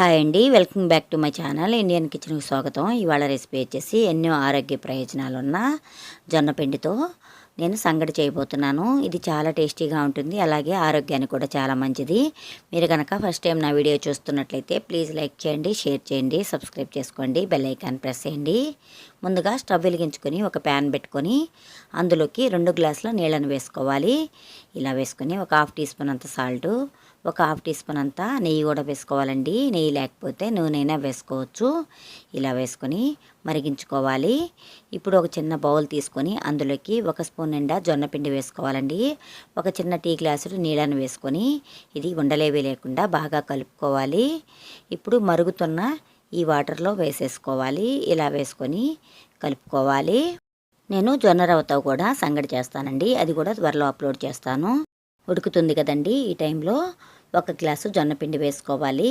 Hi అండి. Welcome back to my channel. Indian కిచెన్కి స్వాగతం. ఇవాళ రెసిపీ వచ్చేసి ఎన్నో ఆరోగ్య ప్రయోజనాలు ఉన్న జొన్న పిండితో నేను సంగటి చేయబోతున్నాను. ఇది చాలా టేస్టీగా ఉంటుంది. అలాగే ఆరోగ్యానికి కూడా చాలా మంచిది. మీరు కనుక ఫస్ట్ టైం నా వీడియో చూస్తున్నట్లయితే ప్లీజ్ లైక్ చేయండి షేర్ చేయండి సబ్స్క్రైబ్ చేసుకోండి బెల్ ఐకాన్ ప్రెస్ చేయండి. ముందుగా స్టవ్ వెలిగించుకొని ఒక ప్యాన్ పెట్టుకొని అందులోకి రెండు గ్లాసుల నీళ్ళను వేసుకోవాలి. ఇలా వేసుకొని ఒక హాఫ్ టీ స్పూన్ అంత సాల్టు ఒక హాఫ్ టీ స్పూన్ అంతా నెయ్యి కూడా వేసుకోవాలండి. నెయ్యి లేకపోతే నూనెనా వేసుకోవచ్చు. ఇలా వేసుకొని మరిగించుకోవాలి. ఇప్పుడు ఒక చిన్న బౌల్ తీసుకొని అందులోకి ఒక స్పూన్ నిండా జొన్నపిండి వేసుకోవాలండి. ఒక చిన్న టీ గ్లాసులు నీళ్ళను వేసుకొని ఇది ఉండలేవి లేకుండా బాగా కలుపుకోవాలి. ఇప్పుడు మరుగుతున్న ఈ వాటర్లో వేసేసుకోవాలి. ఇలా వేసుకొని కలుపుకోవాలి. నేను జొన్న రవ్వతో కూడా సంగడి చేస్తానండి. అది కూడా త్వరలో అప్లోడ్ చేస్తాను. ఉడుకుతుంది కదండి ఈ టైంలో. ఒక గ్లాసు జొన్నపిండి వేసుకోవాలి.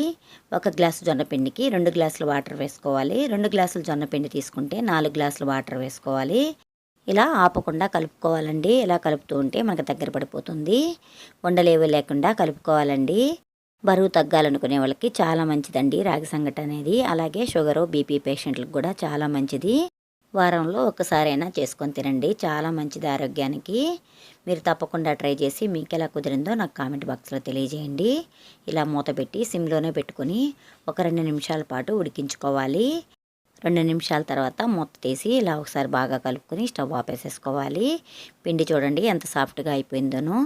ఒక గ్లాసు జొన్నపిండికి రెండు గ్లాసులు వాటర్ వేసుకోవాలి. రెండు గ్లాసులు జొన్నపిండి తీసుకుంటే నాలుగు గ్లాసులు వాటర్ వేసుకోవాలి. ఇలా ఆపకుండా కలుపుకోవాలండి. ఇలా కలుపుతూ ఉంటే మనకు దగ్గర పడిపోతుంది. ఉండలేవి లేకుండా కలుపుకోవాలండి. బరువు తగ్గాలనుకునే వాళ్ళకి చాలా మంచిదండి రాగి సంగటి అనేది. అలాగే షుగరు బీపీ పేషెంట్లకు కూడా చాలా మంచిది. వారంలో ఒక్కసారైనా చేసుకొని తినండి. చాలా మంచిది ఆరోగ్యానికి. మీరు తప్పకుండా ట్రై చేసి మీకు ఎలా కుదిరిందో నాకు కామెంట్ బాక్స్లో తెలియజేయండి. ఇలా మూత పెట్టి సిమ్లోనే పెట్టుకొని ఒక రెండు నిమిషాల పాటు ఉడికించుకోవాలి. రెండు నిమిషాల తర్వాత మూత తీసి ఇలా ఒకసారి బాగా కలుపుకొని స్టవ్ ఆపేసేసుకోవాలి. పిండి చూడండి ఎంత సాఫ్ట్గా అయిపోయిందోనో.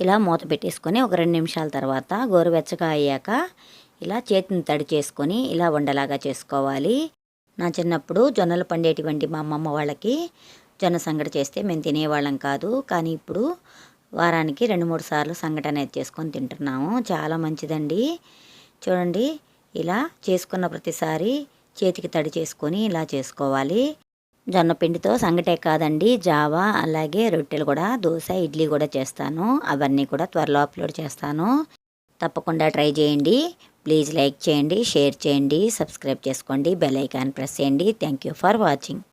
ఇలా మూత పెట్టేసుకొని ఒక రెండు నిమిషాల తర్వాత గోరువెచ్చగా అయ్యాక ఇలా చేతిని తడి చేసుకొని ఇలా వండలాగా చేసుకోవాలి. నా చిన్నప్పుడు జొన్నలు పండేటువంటి మా అమ్మమ్మ వాళ్ళకి జొన్న సంగటి చేస్తే మేము తినేవాళ్ళం కాదు. కానీ ఇప్పుడు వారానికి రెండు మూడు సార్లు సంగటి అనేది చేసుకొని తింటున్నాము. చాలా మంచిదండి. చూడండి ఇలా చేసుకున్న ప్రతిసారి చేతికి తడి చేసుకొని ఇలా చేసుకోవాలి. జొన్న పిండితో సంగటే కాదండి జావా అలాగే రొట్టెలు కూడా దోశ ఇడ్లీ కూడా చేస్తాను. అవన్నీ కూడా త్వరలో అప్లోడ్ చేస్తాను. తప్పకుండా ట్రై చేయండి. ప్లీజ్ లైక్ చేయండి షేర్ చేయండి సబ్స్క్రైబ్ చేసుకోండి బెల్ ఐకాన్ ప్రెస్ చేయండి. Thank you for watching.